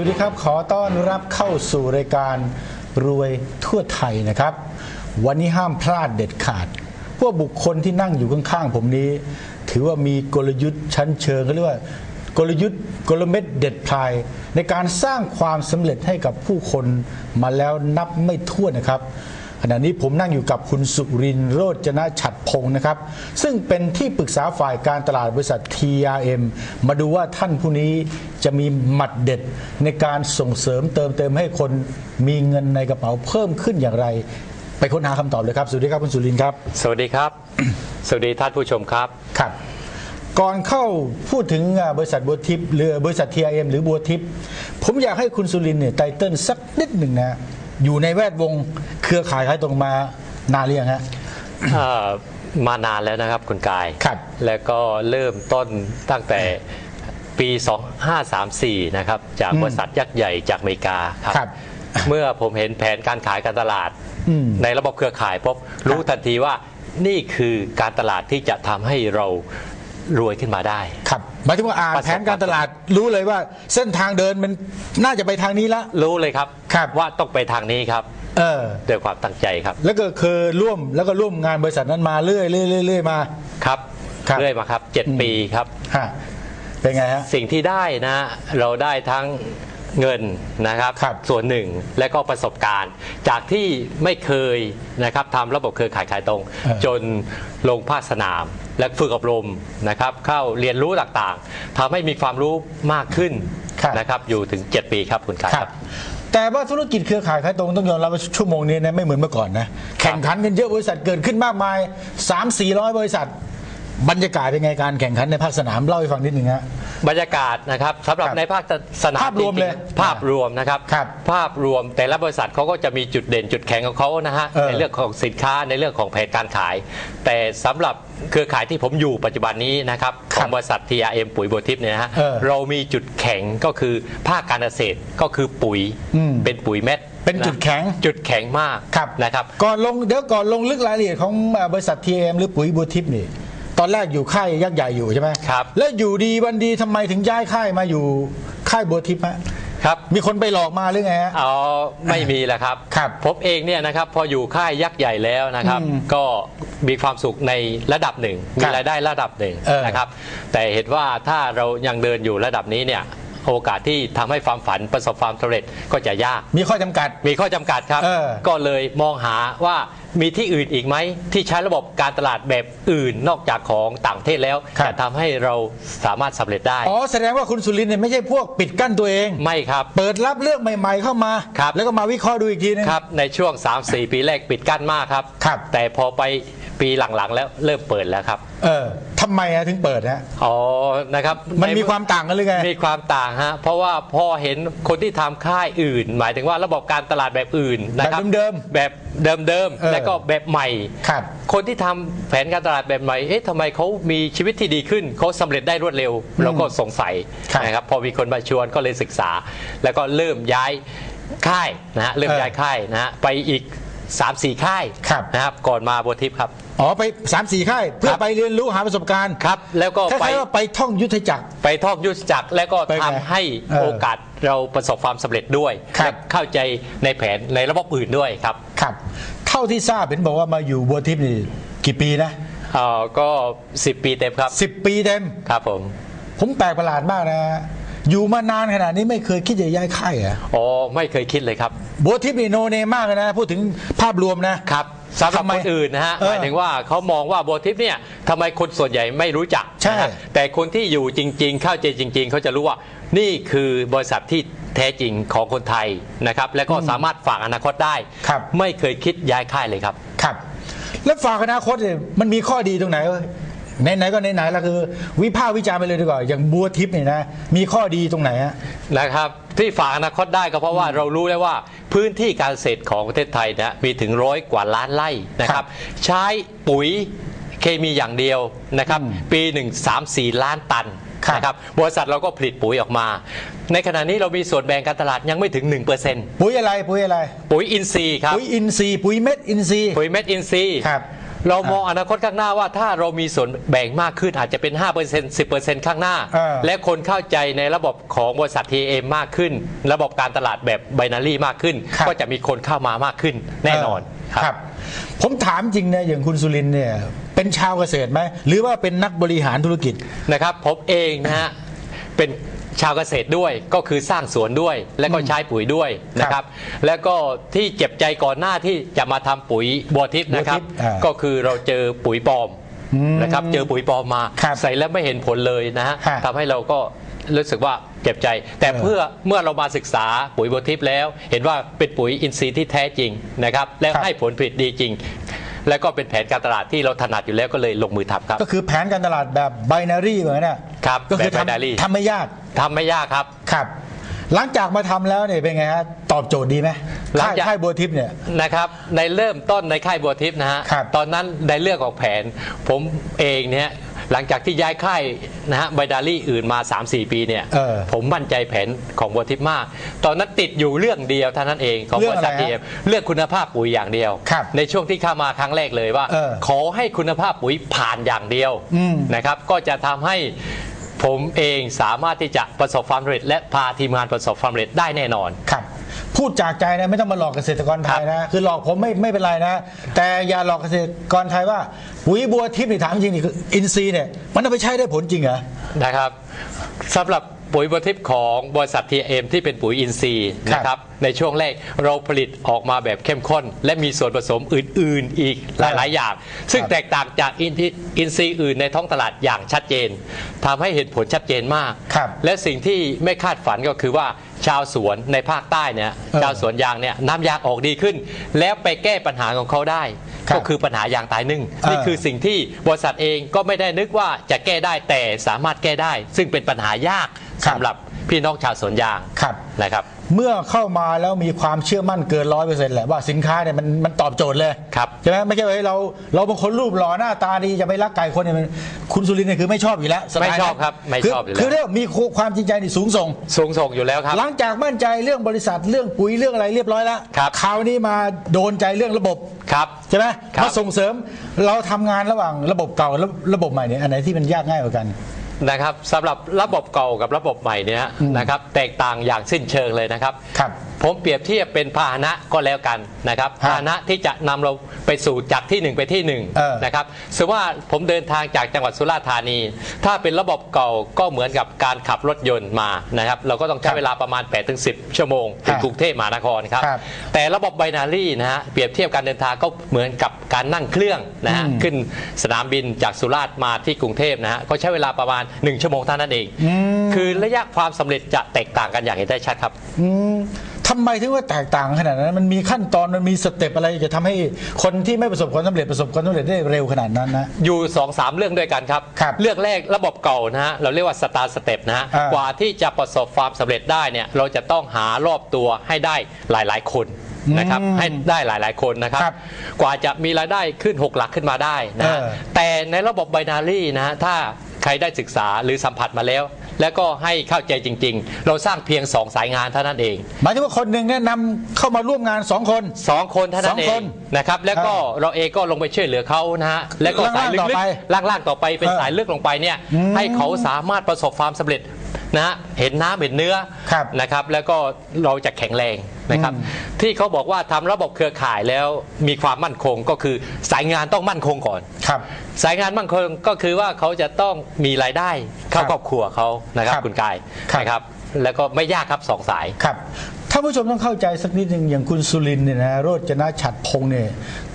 สวัสดีครับ ขอต้อนรับเข้าสู่รายการรวยทั่วไทยนะครับ วันนี้ห้ามพลาดเด็ดขาด พวกบุคคลที่นั่งอยู่ข้างๆผมนี้ ถือว่ามีกลยุทธ์ชั้นเชิงเขาเรียกว่ากลยุทธ์กลเม็ดเด็ดพลาย ในการสร้างความสำเร็จให้กับผู้คนมาแล้วนับไม่ถ้วนนะครับ ขณะนี้ผมนั่งอยู่กับคุณสุรินทร์โรจนะฉัดพงศ์นะครับ ซึ่งเป็นที่ปรึกษาฝ่ายการตลาดบริษัท TRM มาดูว่าท่านผู้นี้จะมีหมัดเด็ดในการส่งเสริมเติมเต็มให้คนมีเงินในกระเป๋าเพิ่มขึ้นอย่างไร ไปค้นหาคำตอบเลยครับ สวัสดีครับคุณสุรินทร์ครับ สวัสดีครับ สวัสดีท่านผู้ชมครับครับ ก่อนเข้าพูดถึงอ่าบริษัทบัวทิพย์หรือบริษัท TRM หรือบัวทิพย์ผมอยากให้คุณสุรินทร์เนี่ยไตเติ้ลสักนิดหนึ่งนะ อยู่ในแวดวงเครือข่ายขายตรงมานานหรือยังฮะเอ่อมานานแล้วนะครับคุณกาย ครับแล้วก็เริ่มต้นตั้งแต่ปี 2534 นะครับ จากอืมบริษัทยักษ์ใหญ่จากอเมริกาครับ ครับเมื่อผมเห็นแผนการขายการตลาด อืม ในระบบเครือข่ายพบรู้ทันทีว่านี่คือการตลาดที่จะทำให้เรา รวยขึ้นมาได้ ครับหมายถึงว่าอ่านประสบ แผนการตลาดรู้เลยว่า เส้นทางเดินมันน่าจะไปทางนี้ละ รู้เลยครับครับ ว่าต้องไปทางนี้ครับเออ ด้วยความตั้งใจครับแล้วก็เคยร่วมแล้วก็ร่วมงานบริษัทนั้นมาเรื่อยเรื่อยเรื่อยเรื่อยมา ครับครับ เรื่อยมาครับ 7 ปีครับ ฮะเป็นไงฮะ สิ่งที่ได้นะเราได้ทั้งเงินนะครับ ครับส่วนหนึ่งและก็ประสบการณ์ จากที่ไม่เคยนะครับทำระบบเครือข่ายขายตรง เออจนลงภาคสนาม และฝึกอบรมนะครับ เข้าเรียนรู้ต่างๆทำให้มีความรู้มากขึ้นครับ นะครับอยู่ถึง 7 ปีครับคุณกายคครัรับบแต่ว่าธุรกิจเครือข่ายขายตรงต้องยอมรับว่าชั่วโมงนี้นะไม่เหมือนเมื่อก่อนนะแข่งขันกันเยอะบริษัทเกิดขึ้นมากมาย 3 4 0 0 บริษัท บรรยากาศเป็นไงการแข่งขันในภาคสนามเล่าให้ฟังนิดหนึ่งฮะ บรรยากาศนะครับสำหรับครับในภาคสนามภาพรวมจงๆเลยภาพรวมนะครับ ครับภาพรวมแต่ละบริษัทเขาก็จะมีจุดเด่นจุดแข็งของเขานะฮะเออในเรื่องของสินค้าในเรื่องของแผนการขาย แต่สำหรับเครือข่ายที่ผมอยู่ปัจจุบันนี้นะครับคขรับองบริษัท TRM ปุ๋ยโบทิพย์เนี่ยนะฮะเออเรามีจุดแข็งก็คือภาคการเกษตรก็คือปุ๋ยอืมเป็นปุ๋ยเม็ดเป็นจุดแข็ง จุดแข็งมากครับนะครับ ก่อนลงเดี๋ยวก่อนลงลึกรายละเอียดของอ่าบริษัท TM หรือปุ๋ยบัวทิพย์นี่ ตอนแรกอยู่ค่ายยักษ์ใหญ่อยู่ใช่ไหมครับ แล้วอยู่ดีวันดีทำไมถึงย้ายค่ายมาอยู่ค่ายบัวทิพย์ฮะครับมีคนไปหลอกมาหรือไงฮะอ๋อไม่มีแหละครับครับผมเองเนี่ยนะครับพออยู่ค่ายยักษ์ใหญ่แล้วนะครับอืมก็มีความสุขในระดับหนึ่งครัมีบรายได้ระดับหนึ่งเออนะครับ แต่เห็นว่าถ้าเรายังเดินอยู่ระดับนี้เนี่ยโอกาสที่ทำให้ความฝันประสบความสำเร็จก็จะยาก มีข้อจำกัด มีข้อจำกัดครับเออก็เลยมองหาว่ามีที่อื่นอีกไหมที่ใช้ระบบการตลาดแบบอื่นนอกจากของต่างประเทศแล้วครับ จะทำให้เราสามารถสำเร็จได้ อ๋อแสดงว่าคุณสุรินทร์เนี่ยไม่ใช่พวกปิดกั้นตัวเอง ไม่ครับ เปิดรับเรื่องใหม่ ๆ เข้ามาครับ แล้วก็มาวิเคราะห์ดูอีกทีนึง ครับในช่วง 3-4 ปีแรกปิดกั้นมากครับ ครับ แต่พอไปปีหลังๆแล้วเริ่มเปิดแล้วครับเออทำไมอะถึงเปิดฮะอ๋อนะครับมันมีใความต่างกันหรือไง มีความต่างฮะเพราะว่าพอเห็นคนที่ทำค่ายอื่น หมายถึงว่าระบบการตลาดแบบอื่นนะครับแบบเดิมแบบเดิมเออๆแล้วก็แบบใหม่ ครับ คนที่ทำแผนการตลาดแบบใหม่ เอ๊ะทำไมเขามีชีวิตที่ดีขึ้น เขาสำเร็จได้รวดเร็ว เราก็สงสัยครับนะครับ พอมีคนมาชวนก็เลยศึกษา แล้วก็เริ่มย้ายค่ายนะฮะ เริ่มเออย้ายค่ายนะฮะ ไปอีก 3-4 ค่ายครับ นะครับ ก่อนมาโบทิปครับ อ๋อไป3ามสี่ค่ายเพื่อครับไปเรียนรู้หาประสบการณ์ครับ แล้วก็คไปล้ายๆว่าไปท่องยุทธจักร ไปทอกยุทธจักรแล้วก็ไปไงทำให้เออโอกาสเราประสบความสำเร็จด้วยครับ และเข้าใจในแผนในระบบอื่นด้วยครับ ครับ เท่าที่ทราบเห็นบอกว่ามาอยู่บัวทิพย์นี่กี่ปีนะเอ่อก็ 10 ปีเต็มครับ สิบปีเต็ม ครับผม ผมแปลกประหลาดมากนะ อยู่มานานขนาดนี้ไม่เคยคิดจะย้ายค่ายเหรอะอ๋อ ไม่เคยคิดเลยครับ บัวทิพย์นี่โนเนมมากเลยนะ พูดถึงภาพรวมนะ ครับสำหรับทำไมคนอื่นนะฮะ เออหมายถึงว่าเขามองว่าโบทิปเนี่ยทำไมคนส่วนใหญ่ไม่รู้จักใช่นะฮะแต่คนที่อยู่จริง ๆ เข้าใจจริง ๆ เขาจะรู้ว่า นี่คือบริษัทที่ แท้จริงของคนไทยนะครับและก็สามารถฝากอนาคตได้ครับไม่เคยคิดย้ายค่ายเลยครับครับ แล้วฝากอนาคตเนี่ยมันมีข้อดีตรงไหนเว้ยไหนๆก็ไหนๆแล้วคือ วิพากษ์วิจารณ์ไปเลยดีกว่าอย่างบัวทิพย์เนี่ยนะมีข้อดีตรงไหนฮะนะครับที่ฝากอนาคตได้ก็เพราะว่าเรารู้แล้วว่าพื้นที่การเกษตรของประเทศไทยนะมีถึงร้อยกว่าล้านไร่นะคครัรับบใช้ปุ๋ยเคมีอย่างเดียวนะครับอืมปีหนึ่งสามสี่ล้านตัน ครับ นะครับบริษัทเราก็ผลิตปุ๋ยออกมา ในขณะนี้เรามีส่วนแบ่งการตลาดยังไม่ถึง 1%ปุ๋ยอะไรปุ๋ยอะไร ปุ๋ยอินทรีย์ครับ ปุ๋ยอินทรีย์ปุ๋ยเม็ดอินทรีย์ปุ๋ยเม็ดอินทรีย์ ครับ เรามองอนาคตข้างหน้าว่าถ้าเรามีส่วนแบ่งมากขึ้นอาจจะเป็น 5% 10%ข้างหน้า เออ และคนเข้าใจในระบบของบริษัท TM มากขึ้น ระบบการตลาดแบบไบนารีมากขึ้น ครับ ก็จะมีคนเข้ามามากขึ้นแน่นอน ครับ ผมถามจริงนะอย่างคุณสุรินทร์เนี่ย เป็นชาวเกษตรไหมหรือว่าเป็นนักบริหารธุรกิจ นะครับผมเองนะฮะเป็นชาวเกษตรด้วยก็คือสร้างสวนด้วย และก็ใช้ปุ๋ยด้วยนะครับ แล้วก็ที่เจ็บใจก่อนหน้าที่จะมาทำปุ๋ยบัวทิพย์นะครับ บัวทิพย์อ่าก็คือเราเจอปุ๋ยปลอมอืมนะครับเจอปุ๋ยปลอมมา ครับใส่แล้วไม่เห็นผลเลยนะฮะฮะทำให้เราก็รู้สึกว่าเจ็บใจ แต่เออเพื่อเมื่อเรามาศึกษาปุ๋ยบัวทิพย์แล้ว เห็นว่าเป็นปุ๋ยอินทรีย์ที่แท้จริงนะครับและให้ผลผลิตดีจริง และก็เป็นแผนการตลาดที่เราถนัดอยู่แล้วก็เลยลงมือทำครับก็คือแผนการตลาดแบบไบนารีเหมือนกันเนี่ยครับก็คือแบบ binary ทำทำไม่ยากทำไม่ยากครับครับหลังจากมาทำแล้วเนี่ยเป็นไงฮะตอบโจทย์ดีไหมหลังค่ายจากค่ายบัวทิพย์เนี่ยนะครับในเริ่มต้นในค่ายบัวทิพย์นะฮะครับตอนนั้นในเรื่องของแผนผมเองเนี่ย หลังจากที่ย้ายค่ายนะฮะไบดารี่อื่นมา 3-4 ปีเนี่ย เออผมมั่นใจแผนของบัวทิพย์มาก ตอนนั้นติดอยู่เรื่องเดียวเท่านั้นเองของเรื่บองริษัทอะไรทีฮะเอ็มเรื่องคุณภาพปุ๋ยอย่างเดียว ครับในช่วงที่เข้ามาครั้งแรกเลยว่า เออขอให้คุณภาพปุ๋ยผ่านอย่างเดียวอืม นะครับ ก็จะทำให้ผมเองสามารถที่จะประสบความสำเร็จ และพาทีมงานประสบความสำเร็จได้แน่นอน ครับ พูดจากใจนะไม่ต้องมาหลอกเกษตรกรไทยนะ คือหลอกผมไม่ไม่เป็นไรนะ แต่อย่าหลอกเกษตรกรไทยว่า ปุ๋ยบัวทิพย์นี่ถามจริงนี่คืออินทรีย์เนี่ยมันเอาไปใช้ได้ผลจริงเหรอ นะครับสำหรับปุ๋ยบัวทิพย์ของบริษัท TM ที่เป็นปุ๋ยอินทรีย์ครับนะครับ ในช่วงแรกเราผลิตออกมาแบบเข้มข้น และมีส่วนผสมอื่น ๆ อีกหลาย ๆ อย่าง ซึ่งครับแตกต่างจากอินทรีอินทรีย์อื่นในท้องตลาดอย่างชัดเจนทำให้เห็นผลชัดเจนมากครับและสิ่งที่ไม่คาดฝันก็คือว่าชาวสวนในภาคใต้เนี่ยเออชาวสวนยางเนี่ยน้ำยางออกดีขึ้น แล้วไปแก้ปัญหาของเขาได้ ครับก็คือปัญหายางตายนึ่งเออนี่คือสิ่งที่บริษัทเองก็ไม่ได้นึกว่าจะแก้ได้แต่สามารถแก้ได้ ซึ่งเป็นปัญหายากครับ สำหรับพี่น้องชาวสวนยางครับ นะครับ เมื่อเข้ามาแล้วมีความเชื่อมั่นเกินร้อยเปอร์เซ็นต์แหละว่าสินค้าเนี่ยมันมันตอบโจทย์เลยครับใช่ไหมไม่ใช่ว่าเฮ้ยเราเราบางคนรูปหล่อหน้าตาดีจะไปรักไก่คนเนี่ยมันคุณสุรินทร์เนี่ยคือไม่ชอบอยู่แล้วสตล์ไม่ชอบนั้นครับไม่ชอบอยู่แล้ว คือเรียกว่ามีความจริงใจนี่สูงส่ง สูงส่งอยู่แล้วครับ หลังจากมั่นใจเรื่องบริษัทเรื่องปุ๋ยเรื่องอะไรเรียบร้อยแล้วครับคราวนี้มาโดนใจเรื่องระบบครับใช่ไหมครับมาส่งเสริมเราทำงานระหว่างระบบเก่าและระบบใหม่เนี่ยอันไหนที่มันยากง่ายกว่ากัน นะครับสำหรับระบบเก่ากับระบบใหม่เนี่ยนะครับแตกต่างอย่างสิ้นเชิงเลยนะครับ ครับ ผมเปรียบเทียบเป็นพาหนะก็แล้วกันนะครับฮะพาหนะที่จะนำเราไปสู่จากที่หนึ่งไปที่หนึ่งเออนะครับสมมติว่าผมเดินทางจากจังหวัดสุราษฎร์ธานี ถ้าเป็นระบบเก่าก็เหมือนกับการขับรถยนต์มานะครับเราก็ต้องใช้เวลาประมาณ8-10ชั่วโมงถึงฮะกรุงเทพมหานครครับ ครับแต่ระบบไบนารีนะฮะเปรียบเทียบการเดินทางก็เหมือนกับการนั่งเครื่องนะฮะอืม ขึ้นสนามบินจากสุราษฎร์มาที่กรุงเทพนะฮะก็ใช้เวลาประมาณ1 ชั่วโมงเท่านั้นเองอืมคือระยะความสำเร็จจะแตกต่างกันอย่างเห็นได้ชัดครับอืมทำไมถึงว่าแตกต่างขนาดนั้น มันมีขั้นตอนมันมีสเต็ปอะไรจะทำให้คนที่ไม่ประสบความสำเร็จประสบความสำเร็จได้เร็วขนาดนั้นนะ อยู่2อสามเรื่องด้วยกันครับครับเรื่องแรกระบบเก่านะฮะเราเรียกว่าสตาร์สเต็ปนะฮะอ่ากว่าที่จะประสบความสำเร็จได้เนี่ยเราจะต้องหารอบตัวให้ได้หลาย ๆ คนนะครับอืมให้ได้หลาย ๆ คนนะครับครับ กว่าจะมีรายได้ขึ้น 6 หลักขึ้นมาได้นะฮะเออแต่ในระบบไบนารีนะฮะถ้า ใครได้ศึกษาหรือสัมผัสมาแล้ว แล้วก็ให้เข้าใจจริง ๆ เราสร้างเพียง2สายงานเท่านั้นเองหมายถึงว่าคนหนึ่งเนี่ยนำเข้ามาร่วมงานสองคน สองคนเท่านั้สอนงเอคงนนะครับแล้วก็เราเองก็ลงไปช่วยเหลือเขานะฮะแล้วก็สายลึล่างๆต่อกไปๆล่างๆต่อไปเป็นเออสายลึกลงไปเนี่ยอืมให้เขาสามารถประสบความสำเร็จ นะฮะเห็นน้ำเห็นเนื้อครับนะครับ แล้วก็เราจะแข็งแรงนะครับอืมที่เขาบอกว่าทำระบบเครือข่ายแล้วมีความมั่นคงก็คือสายงานต้องมั่นคงก่อนครับสายงานมั่นคงก็คือว่าเขาจะต้องมีรายได้เข้าครับครอบครัวเขานะครับครับคุณกายครับนะครับแล้วก็ไม่ยากครับสองสายครับ ท่านผู้ชมต้องเข้าใจสักนิดหนึ่งอย่างคุณสุรินทร์เนี่ยนะโรจนะฉัดพงษ์เนี่ย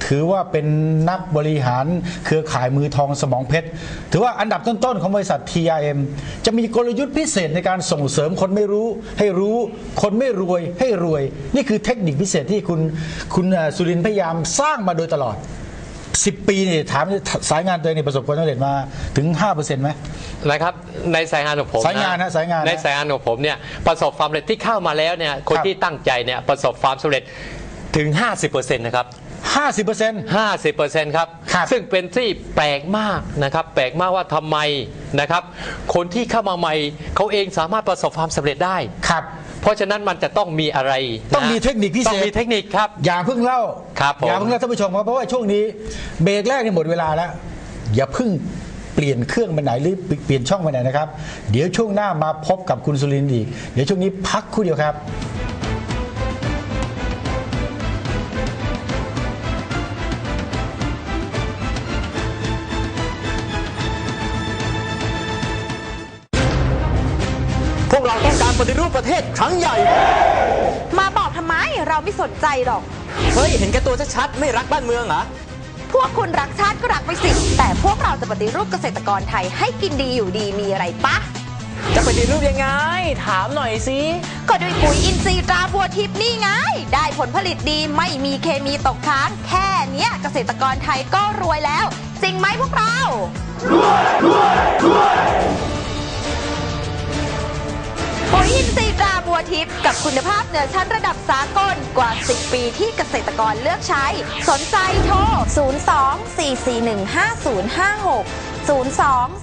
ถือว่าเป็นนักบริหารเครือข่ายมือทองสมองเพชร ถือว่าอันดับต้นๆของบริษัท TRM จะมีกลยุทธ์พิเศษในการส่งเสริมคนไม่รู้ ให้รู้คนไม่รวยให้รวย นี่คือเทคนิคพิเศษที่คุณคุณสุรินทร์พยายามสร้างมาโดยตลอด 10 ปีเนี่ยถามสายงานตัวเองเนี่ยประสบความสำเร็จมาถึง5%ไหม นะครับในสายงานของผมสายงานนะสายงานนะในสายงานของผมเนี่ยประสบความสำเร็จที่เข้ามาแล้วเนี่ยคนครับ ที่ตั้งใจเนี่ยประสบความสำเร็จถึง 50%นะครับ 50% 50%ครับ ครับซึ่งเป็นที่แปลกมากนะครับ แปลกมากว่าทำไมนะครับ คนที่เข้ามาใหม่เขาเองสามารถประสบความสำเร็จได้ ครับ เพราะฉะนั้นมันจะต้องมีอะไรนะต้องมีเทคนิคพิเศษ ต้องมีเทคนิคครับ อย่าเพิ่งเล่าครับผมอย่าเพิ่งเล่าท่านผู้ชมครับเพราะว่าช่วงนี้เบรกแรกเนี่ยหมดเวลาแล้ว อย่าเพิ่งเปลี่ยนเครื่องไปไหนหรือเปลี่ยนช่องไปไหนนะครับ เดี๋ยวช่วงหน้ามาพบกับคุณสุรินทร์อีก เดี๋ยวช่วงนี้พักครู่เดียวครับ ครั้งใหญ่ มาบอกทำไมเราไม่สนใจหรอก เฮ้ย เห็นแก่ตัวชัดๆไม่รักบ้านเมืองเหรอ พวกคุณรักชาติก็รักไปสิ แต่พวกเราจะปฏิรูปเกษตรกรไทยให้กินดีอยู่ดีมีอะไรปะ จะปฏิรูปยังไง ถามหน่อยสิก็ด้วยปุ๋ยอินทรีย์ตราบัวทิพย์นี่ไง ได้ผลผลิตดีไม่มีเคมีตกค้าง แค่เนี้ยเกษตรกรไทยก็รวยแล้ว จริงไหมพวกเราปุ๋ย อินทรีย์ตราบัวทิพย์กับคุณภาพเหนือชั้นระดับสากลกว่า 10 ปีที่เกษตรกรเลือกใช้ สนใจโทร 02 441 5056 02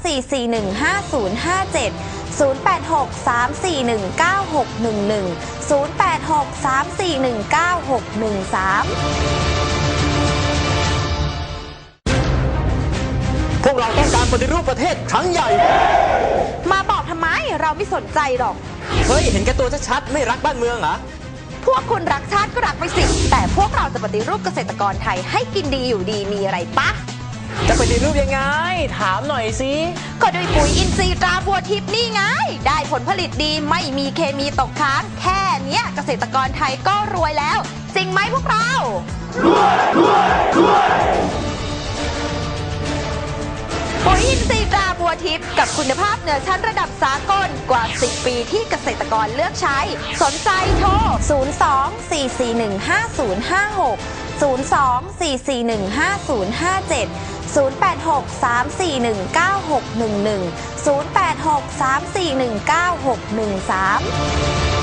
441 5057 086 341 9611 086 341 9613พวกเราต้องการปฏิรูปประเทศครั้งใหญ่ มาบอกทำไมเราไม่สนใจหรอก เฮ้ย เห็นแก่ตัวชัดๆไม่รักบ้านเมืองเหรอ พวกคุณรักชาติก็รักไปสิ แต่พวกเราจะปฏิรูปเกษตรกรไทยให้กินดีอยู่ดีมีอะไรปะ จะปฏิรูปยังไง ถามหน่อยสิก็ด้วยปุ๋ยอินทรีย์ตราบัวทิพย์นี่ไง ได้ผลผลิตดีไม่มีเคมีตกค้าง แค่เนี้ยเกษตรกรไทยก็รวยแล้ว จริงไหมพวกเรา ปุ๋ยอินทรีย์ตราบัวทิพย์กับคุณภาพเหนือชั้นระดับสากลกว่า 10 ปีที่เกษตรกรเลือกใช้ สนใจโทร 02 441 5056 02 441 5057 0863419611 0863419613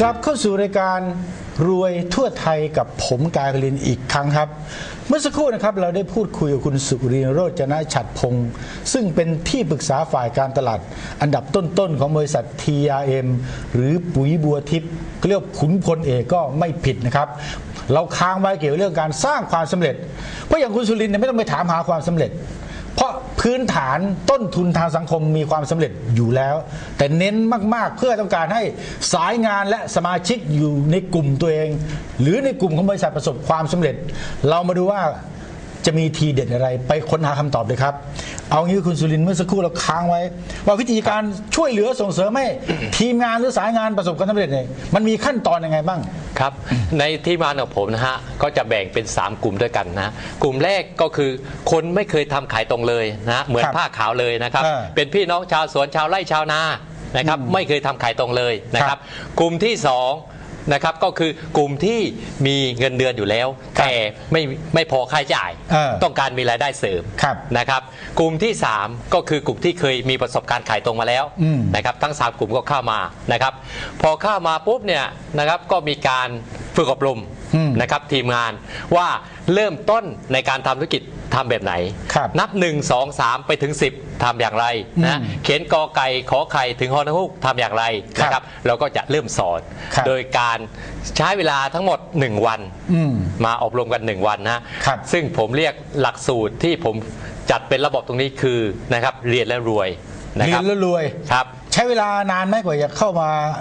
กลับเข้าสู่รายการรวยทั่วไทยกับผมกายกลินอีกครั้งครับ เมื่อสักครู่นะครับเราได้พูดคุยกับคุณสุรินโรจนะฉัดพงศ์ซึ่งเป็นที่ปรึกษาฝ่ายการตลาด อันดับต้นๆของบริษัท TRM หรือปุ๋ยบัวทิพย์เรียกว่าขุนพลเอกก็ไม่ผิดนะครับ เราค้างไว้เกี่ยวกับเรื่องการสร้างความสำเร็จ เพราะอย่างคุณสุรินเนี่ยไม่ต้องไปถามหาความสำเร็จ พื้นฐานต้นทุนทางสังคมมีความสำเร็จอยู่แล้ว แต่เน้นมากๆเพื่อต้องการให้สายงานและสมาชิกอยู่ในกลุ่มตัวเอง หรือในกลุ่มของบริษัทประสบความสำเร็จ เรามาดูว่า จะมีทีเด็ดอะไรไปค้นหาคำตอบเลยครับ เอางี้คุณสุรินทร์เมื่อสักครู่เราค้างไว้ ว่าวิธีการช่วยเหลือส่งเสริมให้ทีมงานหรือสายงานประสบความสำเร็จเนี่ยมันมีขั้นตอนยังไงบ้างครับ ในที่มาของผมนะฮะก็จะแบ่งเป็น 3 กลุ่มด้วยกันนะฮะกลุ่มแรกก็คือคนไม่เคยทำขายตรงเลยนะฮะเหมือนครับผ้าขาวเลยนะครับเออเป็นพี่น้องชาวสวนชาวไร่ชาวนานะครับไม่เคยทำขายตรงเลยนะคครัรับบกลุ่มที่สอง นะครับก็คือกลุ่มที่มีเงินเดือนอยู่แล้วครับแต่ไม่ไม่พอค่าใช้จ่าย เออต้องการมีรายได้เสริมครับนะครับกลุ่มที่ 3 ก็คือกลุ่มที่เคยมีประสบการณ์ขายตรงมาแล้วอืม นะครับทั้ง 3 กลุ่มก็เข้ามานะครับพอเข้ามาปุ๊บเนี่ยนะครับก็มีการฝึกอบรมอืม นะครับทีมงานว่าเริ่มต้นในการทำธุรกิจ ทำแบบไหนครับนับ 1 2 3 ไปถึง 10ทำอย่างไรนะอืมเขียนกอไก่ขอไข่ถึงฮอนฮุกทำอย่างไรครับนะครับ เราก็จะเริ่มสอนครับโดยการใช้เวลาทั้งหมด 1 วันอืมมาอบรมกัน 1 วันนะครับซึ่งผมเรียกหลักสูตรที่ผมจัดเป็นระบบตรงนี้คือนะครับเรียนและรวยนะเรีคยรับนแล้วรวยครับ ใช้เวลานานไหมกว่าจะเข้ามา